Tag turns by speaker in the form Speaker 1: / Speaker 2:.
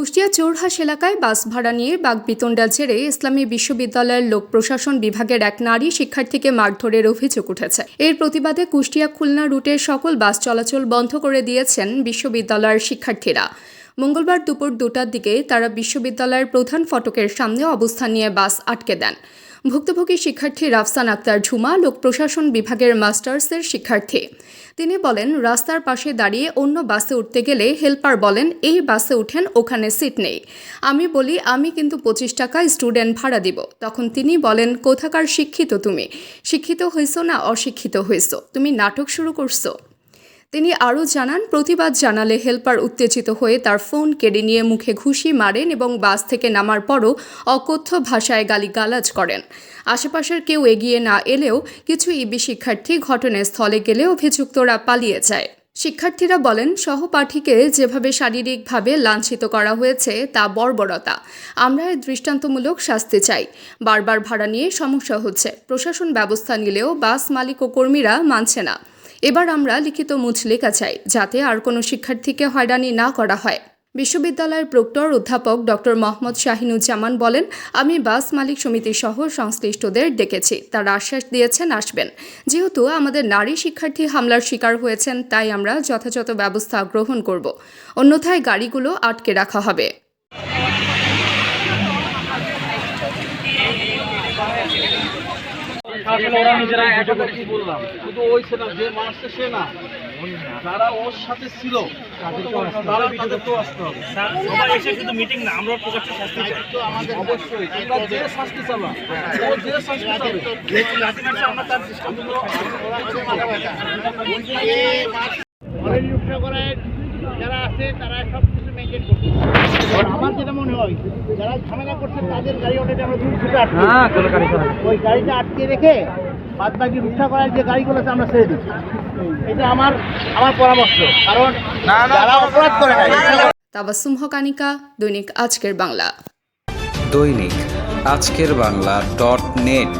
Speaker 1: কুষ্টিয়া চৌরহাস এলাকায় বাস ভাড়া নিয়ে বাগবিতণ্ডা ছেড়ে ইসলামী বিশ্ববিদ্যালয়ের লোক প্রশাসন বিভাগের এক নারী শিক্ষার্থীকে মারধরের অভিযোগ উঠেছে। এর প্রতিবাদে কুষ্টিয়া খুলনা রুটের সকল বাস চলাচল বন্ধ করে দিয়েছেন বিশ্ববিদ্যালয়ের শিক্ষার্থীরা। মঙ্গলবার দুপুর দুটার দিকে তারা বিশ্ববিদ্যালয়ের প্রধান ফটকের সামনে অবস্থান নিয়ে বাস আটকে দেন। ভুক্তভোগী শিক্ষার্থী রাফসান আক্তার ঝুমা, লোক প্রশাসন বিভাগের মাস্টার্সের শিক্ষার্থী। তিনি বলেন, রাস্তার পাশে দাঁড়িয়ে অন্য বাসে উঠতে গেলে হেল্পার বলেন, এই বাসে উঠেন, ওখানে সিট নেই। আমি বলি, আমি কিন্তু পঁচিশ টাকা স্টুডেন্ট ভাড়া দিব। তখন তিনি বলেন, কোথাকার শিক্ষিত তুমি? শিক্ষিত হইছো না অশিক্ষিত হইছো? তুমি নাটক শুরু করছ? তিনি আরও জানান, প্রতিবাদ জানালে হেল্পার উত্তেজিত হয়ে তার ফোন কেড়ে নিয়ে মুখে ঘুষি মারেন এবং বাস থেকে নামার পরও অকথ্য ভাষায় গালিগালাজ করেন। আশেপাশের কেউ এগিয়ে না এলেও কিছু ইবি শিক্ষার্থী ঘটনাস্থলে গেলে অভিযুক্তরা পালিয়ে যায়। শিক্ষার্থীরা বলেন, সহপাঠীকে যেভাবে শারীরিকভাবে লাঞ্ছিত করা হয়েছে তা বর্বরতা। আমরা এর দৃষ্টান্তমূলক শাস্তি চাই। বারবার ভাড়া নিয়ে সমস্যা হচ্ছে। প্রশাসন ব্যবস্থা নিলেও বাস মালিক ও কর্মীরা মানছে না। এবার আমরা লিখিত মুচলেখা চাই যাতে আর কোনো শিক্ষার্থীকে হয়রানি না করা হয়। বিশ্ববিদ্যালয়ের প্রক্টর অধ্যাপক ডক্টর মোহাম্মদ শাহিনুজ্জামান বলেন, আমি বাস মালিক সমিতি সহ সংশ্লিষ্টদের ডেকেছি। তারা আশ্বাস দিয়েছেন, আসবেন। যেহেতু আমাদের নারী শিক্ষার্থী হামলার শিকার হয়েছেন, তাই আমরা যথাযথ ব্যবস্থা গ্রহণ করব। অন্যথায় গাড়িগুলো আটকে রাখা হবে।
Speaker 2: আসলে ওরা নিজেরা একা কি বললাম? শুধু ওই সে না যে সে না। যারা ওর সাথে ছিল তারা তাদেরকেও আসতে হবে।
Speaker 3: সবাই এসে শুধু মিটিং না আমরা প্রকাশ্য শাস্তি
Speaker 2: অবশ্যই আমরা যে শাস্তি চালা ও যে শাস্তি চাবে
Speaker 4: যারা আছে তারা সব কিছু মেনটেন করছে হয় যারা ঝামেলা করছে তাদের গাড়ি আমরা দূর থেকে আটকে ওই গাড়িটা আটকে রেখে বাদ বাকি রূপসা করার যে গাড়িগুলো আছে আমরা ছেড়ে দিচ্ছি। এটা আমার আমার পরামর্শ। কারণ যারা অপরাধ করে নাই
Speaker 1: তাবাসুম হকানিকা দৈনিক আজকের বাংলা।
Speaker 5: দৈনিক আজকের বাংলা ডট নেট।